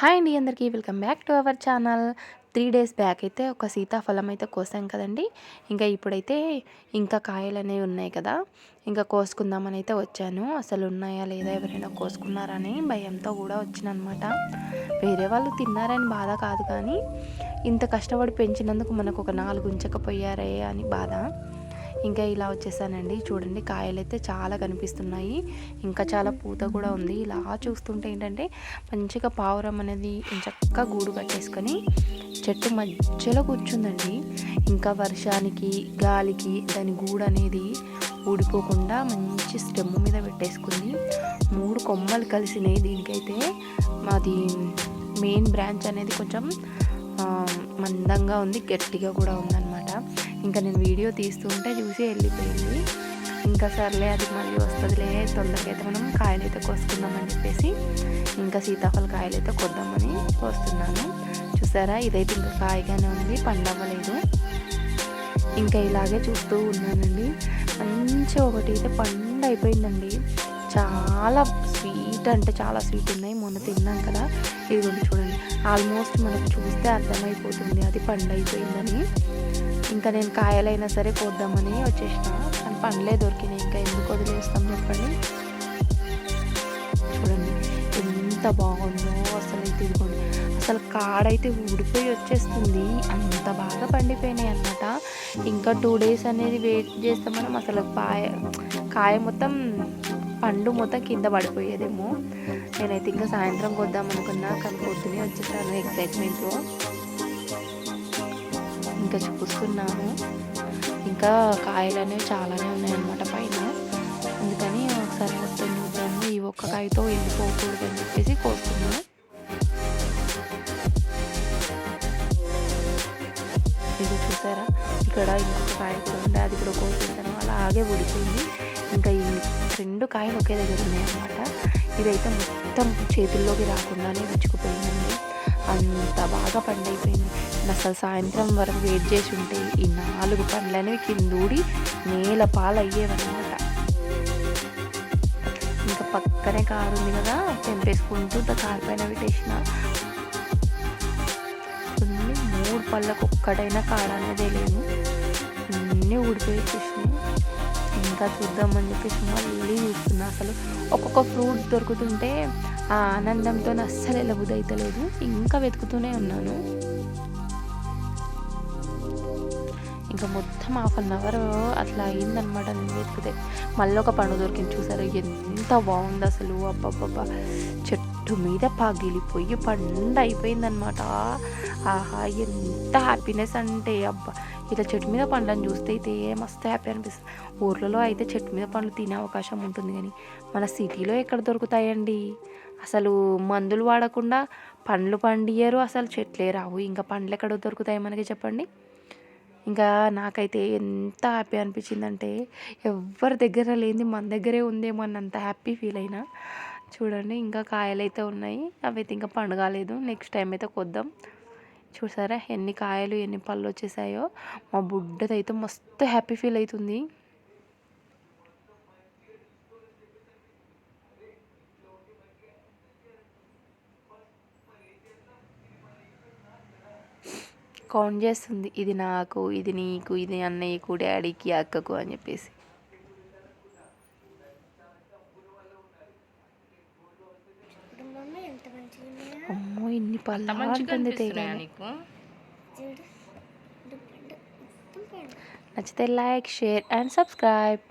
Hi అండి అందరికీ welcome back to our channel. Three days back అయితే ఒక సీతాఫలం అయితే కోసాం కదండి. ఇంకా ఇప్పుడైతే ఇంకా కాయలు అనేవి ఉన్నాయి కదా. ఇంకా కోసుకుందామని అయితే వచ్చాను. అసలు ఉన్నాయా లేదా ఎవరైనా కోసుకున్నారని భయంతో కూడా అనమాట వేరే వాళ్ళు తిన్నారని బాధ కాదు కానీ ఇంత కష్టపడి పెంచినందుకు మనకు ఒక నాలుగు ఉంచకపోయారే అని బాధ. ఇంకా ఇలా వచ్చేసానండి. చూడండి కాయలు అయితే చాలా కనిపిస్తున్నాయి. ఇంకా చాలా పూత కూడా ఉంది. ఇలా చూస్తుంటే ఏంటంటే మంచిగా పావురం అనేది చక్కగా గూడు కట్టేసుకొని చెట్టు మధ్యలో కూర్చుందండి. ఇంకా వర్షానికి గాలికి దాని గూడు అనేది ఊడిపోకుండా మంచి స్టెమ్ మీద పెట్టేసుకుని మూడు కొమ్మలు కలిసినాయి దీనికైతే. మాది మెయిన్ బ్రాంచ్ అనేది కొంచెం మందంగా ఉంది. గట్టిగా కూడా ఉంది ఇంకా నేను వీడియో తీస్తుంటే చూసి వెళ్ళిపోయింది. ఇంకా సర్లే అది మళ్ళీ వస్తుందిలే తొందరగా అయితే మనం కాయలు అయితే కోసుకుందామని చెప్పేసి ఇంకా సీతాఫల కాయలు అయితే కొద్దామని కోస్తున్నాను. చూసారా? ఇదైతే ఇంకా కాయగానే ఉంది పండవ్వలేదు. ఇంకా ఇలాగే చూస్తూ ఉన్నానండి. మంచి ఒకటి అయితే పండు అయిపోయిందండి. చాలా స్వీట్ అంటే చాలా స్వీట్ ఉన్నాయి. మొన్న తిన్నాం కదా ఇది చూడండి. ఆల్మోస్ట్ మనకు చూస్తే అర్థమైపోతుంది అది పండు అయిపోయిందని ఇంకా నేను కాయలైనా సరే పోద్దామని వచ్చేసిన. కానీ పండ్లే దొరికినాయి ఇంకా. ఎందుకు వదిలేస్తాం చెప్పండి. చూడండి ఎంత బాగుందో అసలు అయితే ఇదిగోండి. అసలు కాడైతే ఊడిపోయి వచ్చేస్తుంది. అంత బాగా పండిపోయినాయి అనమాట ఇంకా టూ డేస్ అనేది వెయిట్ చేస్తే మనం అసలు కాయ కాయ మొత్తం పండు మొత్తం కింద పడిపోయేదేమో. నేనైతే ఇంకా సాయంత్రం కొద్దాం అనుకున్నా కానీ పొద్దునే వచ్చేసాను ఎక్సైట్మెంట్లో ఇంకా చూస్తున్నాము ఇంకా కాయలు అనేవి చాలానే ఉన్నాయన్నమాట పైన. అందుకని ఒకసారి మొత్తం చూద్దాము. ఈ ఒక్క కాయతో వెళ్ళిపోకూడదు అని చెప్పేసి కోరుతున్నాను. ఇది చూసారా? ఇక్కడ ఇంకొక కాయ కూడా ఉంది. అది కూడా కోసేసాను. అలాగే ఉడిపోయింది ఇంకా ఈ రెండు కాయలు ఒకే దగ్గర ఉన్నాయన్నమాట. ఇదైతే మొత్తం చేతుల్లోకి రాకుండానే విచ్చుకుపోయిందండి. అంత బాగా పండైపోయింది. అసలు సాయంత్రం వరకు వెయిట్ చేసి ఉంటే ఈ నాలుగు పండ్లు కిందూడి నేల పాలయ్యేవన్నమాట. ఇంకా పక్కనే కారు ఉంది కదా తెంపేసుకుంటూ కారు పైన పెట్టేసిన. మూడు పళ్ళకు ఒక్కటైనా కాడ అనేది లేదు అన్నీ ఊడిపోయి వచ్చేసినాయి. ఇంకా చూద్దామని చెప్పేసి మళ్ళీ చూస్తున్నా. అసలు ఒక్కొక్క ఫ్రూట్ దొరుకుతుంటే ఆ ఆనందంతో అస్సలు ఎలా లేదు. ఇంకా వెతుకుతూనే ఉన్నాను. ఇంకా మొత్తం హాఫ్ అన్ అవర్ అట్లా అయిందనమాట నేను వెతికితే. మళ్ళీ ఒక పండు దొరికింది చూసారు? ఎంత బాగుంది అసలు. అబ్బబ్బబ్బా. చెట్టు మీద పగిలిపోయి పండు అయిపోయిందనమాట ఆహా ఎంత హ్యాపీనెస్ అంటే అబ్బా. ఇలా చెట్టు మీద పండ్లను చూస్తే అయితే మస్తు హ్యాపీ అనిపిస్తుంది. ఊర్లలో అయితే చెట్టు మీద పండ్లు తినే అవకాశం ఉంటుంది కానీ మన సిటీలో ఎక్కడ దొరుకుతాయండి? అసలు మందులు వాడకుండా పండ్లు పండియరు అసలు చెట్లే రావు. ఇంకా పండ్లు ఎక్కడ దొరుకుతాయి మనకి చెప్పండి? ఇంకా నాకైతే ఎంత హ్యాపీ అనిపించిందంటే ఎవరి దగ్గర లేని మన దగ్గరే ఉందేమో అన్నంత హ్యాపీ ఫీల్ అయినా. చూడండి ఇంకా కాయలు అయితే ఉన్నాయి. అవి అయితే ఇంకా పండుగలేదు నెక్స్ట్ టైం అయితే కొద్దాం. చూసారా ఎన్ని కాయలు ఎన్ని పళ్ళు వచ్చేసాయో. మా బుడ్డదైతే మస్తు హ్యాపీ ఫీల్ అవుతుంది కౌంట్ చేస్తుంది. ఇది నాకు ఇది నీకు ఇది అన్నయ్యకు డాడీకి అక్కకు అని చెప్పేసి. ఇన్ని పళ్ళ అంటుంది నచ్చితే లైక్ షేర్ అండ్ సబ్స్క్రైబ్.